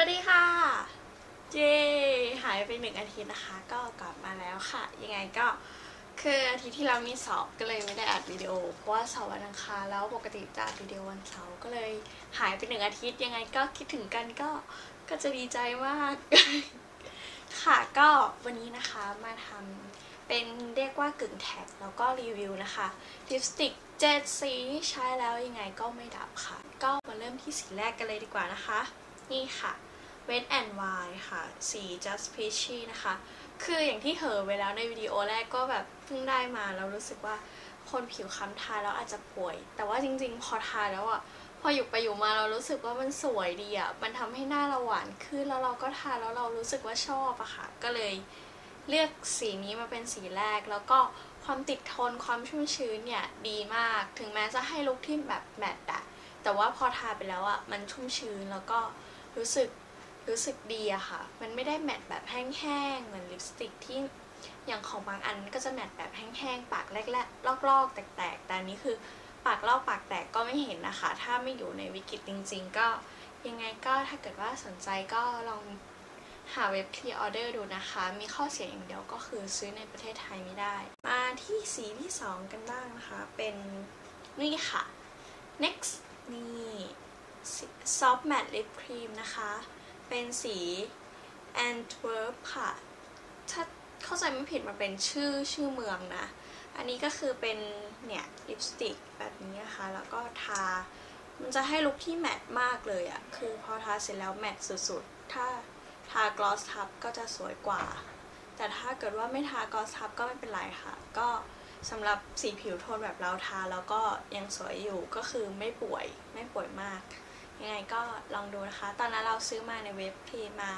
วัสดีค่ะ เย้หายไปหนึ่งอาทิตย์นะคะ ก็กลับมาแล้วค่ะ ยังไงก็คืออาทิตย์ที่เรามีสอบก็เลยไม่ได้อัดวิดีโอ เพราะว่าสอบวันอังคารแล้วปกติจะอัดวิดีโอวันเสาร์ก็เลยหายไปหนึ่งอาทิตย์ยังไงก็คิดถึงกันก็ก็จะดีใจมาก ค่ะก็วันนี้นะคะมาทำเป็นเรียกว่ากึ่งแท็กแล้วก็รีวิวนะคะลิปสติกเจ็ดสีใช้แล้วยังไงก็ไม่ดับค่ะ ก็มาเริ่มที่สีแรกกันเลยดีกว่านะคะ นี่ค่ะ Wet and Wild ค่ะ สี Just Peachy นะคะ คืออย่างที่เหอไว้แล้วในวิดีโอแรกก็แบบเพิ่งได้มาแล้วรู้สึกว่าคนผิวค้ำทาแล้วอาจจะป่วย แต่ว่าจริงๆ พอทาแล้วอะ พออยู่ไปอยู่มาเรารู้สึกว่ามันสวยดีอะ มันทำให้หน้าเราหวานขึ้นแล้วเราก็ทาแล้วเรารู้สึกว่าชอบอะค่ะ ก็เลยเลือกสีนี้มาเป็นสีแรก แล้วก็ความติดทนความชุ่มชื้นเนี่ยดีมาก ถึงแม้จะให้ลุคที่แบบแมตต์อะแต่ว่าพอทาไปแล้วอะมันชุ่มชื้นแล้วก็ รู้สึกรู้สึกดีอะค่ะ มันไม่ได้แมตแบบแห้งๆ เหมือนลิปสติกที่อย่างของบางอันก็จะแมตแบบแห้งๆ ปากแรกๆลอกๆ แตกๆ แต่อันนี้คือปากลอกปากแตกก็ไม่เห็นนะคะ ถ้าไม่อยู่ในวิกฤตจริง ๆ ก็ยังไงก็ถ้าเกิดว่าสนใจก็ลองหาเว็บพรีออเดอร์ดูนะคะ มีข้อเสียอย่างเดียวก็คือซื้อในประเทศไทยไม่ได้ มาที่สีที่ 2 กันบ้างนะคะ เป็นนี่ค่ะ next นี่ soft matte lip cream นะคะ เป็นสี Antwerp ค่ะ ถ้าเข้าใจไม่ผิดมันเป็นชื่อชื่อเมืองนะ อันนี้ก็คือเป็นเนี่ยลิปสติกแบบนี้นะคะ แล้วก็ทา มันจะให้ลุคที่แมตต์มากเลยอะคือพอทาเสร็จแล้วแมตต์สุดๆ ถ้าทากลอสทับก็จะสวยกว่า แต่ถ้าเกิดว่าไม่ทากลอสทับก็ไม่เป็นไรค่ะ ก็สำหรับสีผิวโทนแบบเราทาแล้วก็ยังสวยอยู่ก็คือไม่ป่วยไม่ป่วยมาก ยังไงก็ลองดูนะคะ ตอนนั้นเราซื้อมาในเว็บพีมา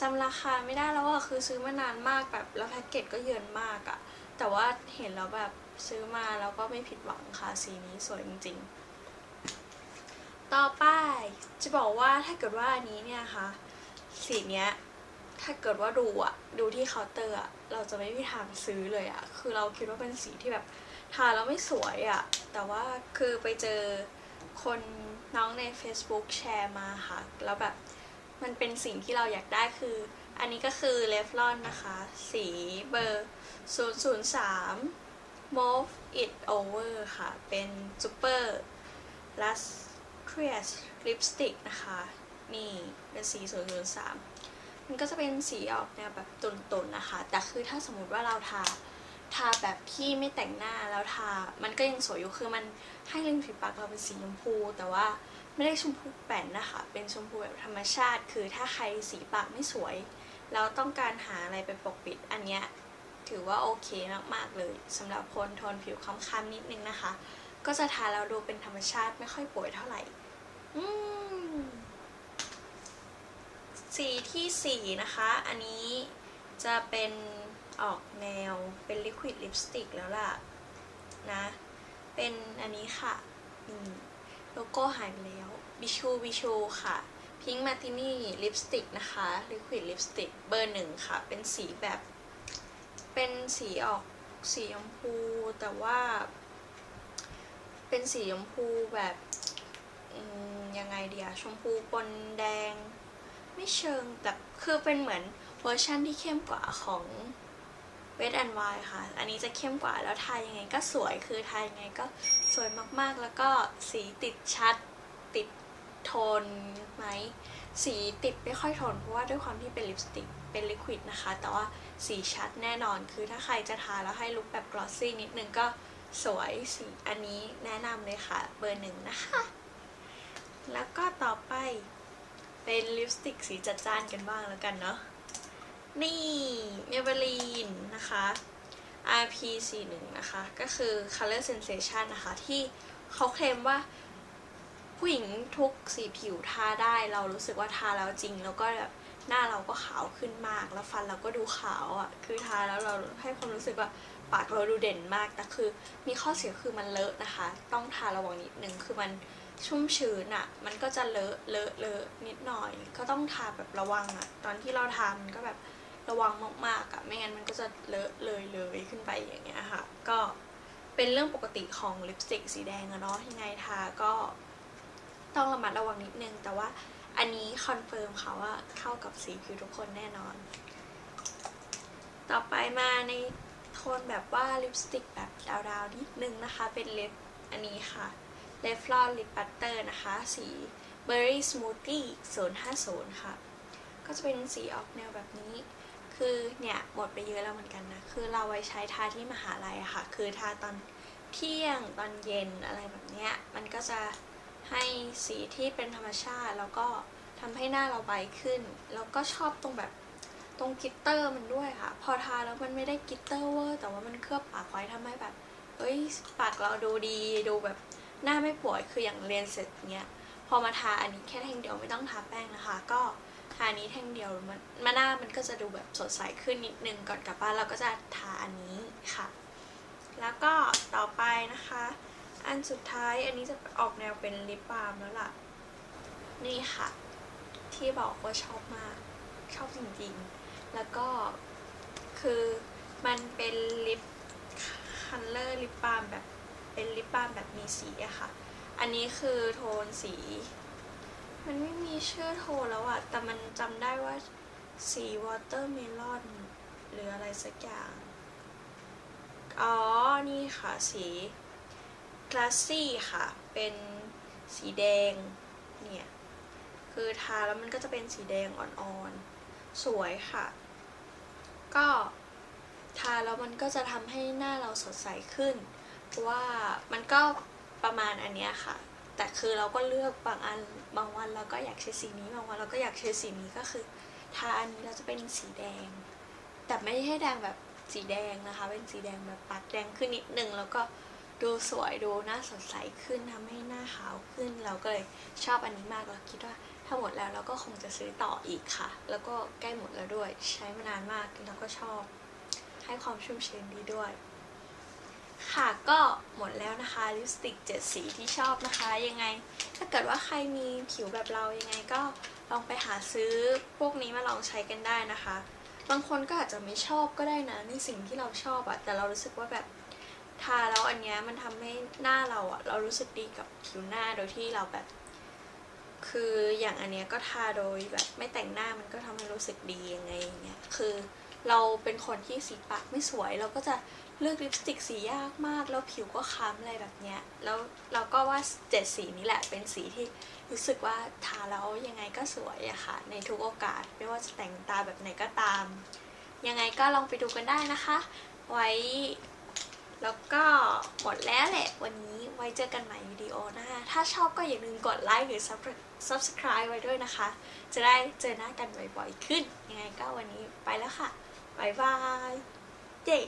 จำราคาไม่ได้แล้วว่าคือซื้อมานานมากแบบแล้วแพ็กเกจก็เยินมากอะแต่ว่าเห็นแล้วแบบซื้อมาแล้วก็ไม่ผิดหวังค่ะสีนี้สวยจริงๆ ต่อไปจะบอกว่าถ้าเกิดว่าอันนี้เนี่ยค่ะสีเนี้ยถ้าเกิดว่าดูอะดูที่เคาน์เตอร์อะเราจะไม่มีทางซื้อเลยอะคือเราคิดว่าเป็นสีที่แบบทาแล้วไม่สวยอะแต่ว่าคือไปเจอคน น้องใน Facebook แชร์มาค่ะ แล้วแบบมันเป็นสิ่งที่เราอยากได้คือ อันนี้ก็คือเลฟลอนนะคะ สีเบอร์ 003 Move It Over ค่ะ เป็น Super Lustrous Lipstick นะคะ นี่เป็นสี 003 มันก็จะเป็นสีออกแนวแบบตุนๆนะคะ แต่คือถ้าสมมติว่าเราทาาแบบที่ไม่แต่งหน้าแล้วทา มันก็ยังสวยอยู่คือมันให้ริมฝีปากเราเป็นสีชมพู แต่ว่าไม่ได้ชมพูแป่นนะคะ เป็นชมพูแบบธรรมชาติ คือถ้าใครสีปากไม่สวย แล้วต้องการหาอะไรไปปกปิด อันเนี้ยถือว่าโอเคมากๆเลยสำหรับคนโทนผิวค้ำๆนิดนึงนะคะ ก็จะทาแล้วดูเป็นธรรมชาติไม่ค่อยป่วยเท่าไหร่อืมสีที่สี่นะคะ อันนี้ จะเป็นออกแนวเป็นลิควิดลิปสติกแล้วล่ะนะ เป็นอันนี้ค่ะโลโก้หายไปแล้วบิชูบิชูค่ะพิงค์มาตินี่ลิปสติกนะคะลิควิดลิปสติกเบอร์หนึ่งค่ะ เป็นสีแบบ เป็นสีออกสีชมพูแต่ว่า เป็นสีชมพูแบบยังไงเดียชมพูปนแดง ไม่เชิงแต่คือเป็นเหมือน เวอร์ชันที่เข้มกว่าของ Wet and Wild ค่ะ อันนี้จะเข้มกว่าแล้วทายังไงก็สวย คือทายังไงก็สวยมากๆ แล้วก็สีติดชัด ติดโทนไหม สีติดไม่ค่อยทน เพราะว่าด้วยความที่เป็นลิปสติก เป็นลิควิดนะคะ แต่ว่าสีชัดแน่นอน คือถ้าใครจะทาแล้วให้ลุคแบบกลอสซี่นิดนึงก็สวยสีอันนี้แนะนำเลยค่ะเบอร์หนึ่งนะคะ แล้วก็ต่อไปเป็นลิปสติกสีจัดจ้านกันบ้างแล้วกันเนาะ นี่เมเบลีนนะคะ RP41 นะคะ ก็คือ Color Sensation นะคะ ที่เขาเคลมว่าผู้หญิงทุกสีผิวทาได้เรารู้สึกว่าทาแล้วจริง แล้วก็แบบหน้าเราก็ขาวขึ้นมาก แล้วฟันเราก็ดูขาวอะ่ะ คือทาแล้วเราให้ความรู้สึกว่าปากเราดูเด่นมาก แต่คือมีข้อเสียคือมันเลอะนะคะ ต้องทาระวังนิดนึง คือมันชุ่มชื้นอะ่ะ มันก็จะเลอะเลอะเลอะนิดหน่อย ก็ต้องทาแบบระวังอะ่ะ ตอนที่เราทามันก็แบบ ระวังมากๆอะไม่งั้นมันก็จะเลอะเลยเลยขึ้นไปอย่างเงี้ยค่ะ ก็เป็นเรื่องปกติของลิปสติกสีแดงอะเนาะยังไงทาก็ต้องระมัดระวังนิดนึง แต่ว่าอันนี้คอนเฟิร์มค่ะว่าเข้ากับสีผิวทุกคนแน่นอน ต่อไปมาในโทนแบบว่าลิปสติกแบบดาวๆนิดนึงนะคะ เป็นลิปอันนี้ค่ะเลฟลอนลิปบัตเตอร์นะคะ สี Berry Smoothie 050 ค่ะ ก็จะเป็นสีออกแนวแบบนี้ คือเนี่ยหมดไปเยอะแล้วเหมือนกันนะ คือเราไว้ใช้ทาที่มหาลัยอะค่ะ คือทาตอนเที่ยงตอนเย็นอะไรแบบเนี้ย มันก็จะให้สีที่เป็นธรรมชาติ แล้วก็ทำให้หน้าเราใบขึ้น แล้วก็ชอบตรงแบบตรงกิตเตอร์มันด้วยค่ะ พอทาแล้วมันไม่ได้กิตเตอร์เวอร์แต่ว่ามันเคลือบปากไว้ทำให้แบบ เอ้ยปากเราดูดีดูแบบหน้าไม่ป่วยคืออย่างเรียนเสร็จเนี้ย พอมาทาอันนี้แค่แท่งเดียวไม่ต้องทาแป้งนะคะ ก็ ทาอันนี้แท่งเดียวมันมาหน้ามันก็จะดูแบบสดใสขึ้นนิดนึงก่อนกลับบ้านเราก็จะทาอันนี้ค่ะ แล้วก็ต่อไปนะคะ อันสุดท้ายอันนี้จะออกแนวเป็นลิปบาล์มแล้วล่ะ นี่ค่ะ ที่บอกว่าชอบมากชอบจริงๆ แล้วก็คือมันเป็นลิปคัลเลอร์ลิปบาล์มแบบเป็นลิปบาล์มแบบมีสีอะค่ะ อันนี้คือโทนสี มันไม่มีชื่อโทนแล้วอะแต่มันจำได้ว่าสีวอเตอร์เมลอนหรืออะไรสักอย่าง อ๋อ นี่ค่ะ สีคลาสซี่ค่ะ เป็นสีแดง เนี่ย คือทาแล้วมันก็จะเป็นสีแดงอ่อนๆ สวยค่ะ ก็ทาแล้วมันก็จะทำให้หน้าเราสดใสขึ้น เพราะว่ามันก็ประมาณอันเนี้ยค่ะ แต่คือเราก็เลือกบางอันบางวันเราก็อยากใช้สีนี้บางวันเราก็อยากใช้สีนี้ก็คือทาอันนี้เราจะเป็นสีแดง แต่ไม่ให้แดงแบบสีแดงนะคะ เป็นสีแดงแบบปัดแดงขึ้นนิดนึงแล้วก็ดูสวยดูหน้าสดใสขึ้นทำให้หน้าขาวขึ้น เราก็เลยชอบอันนี้มากเราคิดว่าถ้าหมดแล้วเราก็คงจะซื้อต่ออีกค่ะ แล้วก็ใกล้หมดแล้วด้วย ใช้มานานมากแล้วก็ชอบ ให้ความชุ่มชื้นดีด้วย ค่ะก็หมดแล้วนะคะลิปสติกเจ็ดสีที่ชอบนะคะ ยังไงถ้าเกิดว่าใครมีผิวแบบเรายังไงก็ลองไปหาซื้อพวกนี้มาลองใช้กันได้นะคะ บางคนก็อาจจะไม่ชอบก็ได้นะในสิ่งที่เราชอบอะแต่เรารู้สึกว่าแบบทาแล้วอันเนี้ยมันทำให้หน้าเราอะเรารู้สึกดีกับผิวหน้าโดยที่เราแบบ คืออย่างอันเนี้ยก็ทาโดยแบบไม่แต่งหน้ามันก็ทำให้รู้สึกดียังไงอย่างเงี้ยคือเราเป็นคนที่สีปากไม่สวยเราก็จะ เลือกลิปสติกสียากมาก แล้วผิวก็ค้ำอะไรแบบเนี้ย แล้วเราก็ว่าเจ็ดสีนี้แหละเป็นสีที่รู้สึกว่าทาแล้วยังไงก็สวยอะค่ะ ในทุกโอกาส ไม่ว่าจะแต่งตาแบบไหนก็ตาม ยังไงก็ลองไปดูกันได้นะคะ ไว้ แล้วก็หมดแล้วแหละ วันนี้ไว้เจอกันใหม่วิดีโอหน้า ถ้าชอบก็อย่าลืมกดไลค์หรือ subscribe ไว้ด้วยนะคะ จะได้เจอหน้ากันบ่อยๆขึ้น ยังไงก็วันนี้ไปแล้วค่ะบายบายเจ๊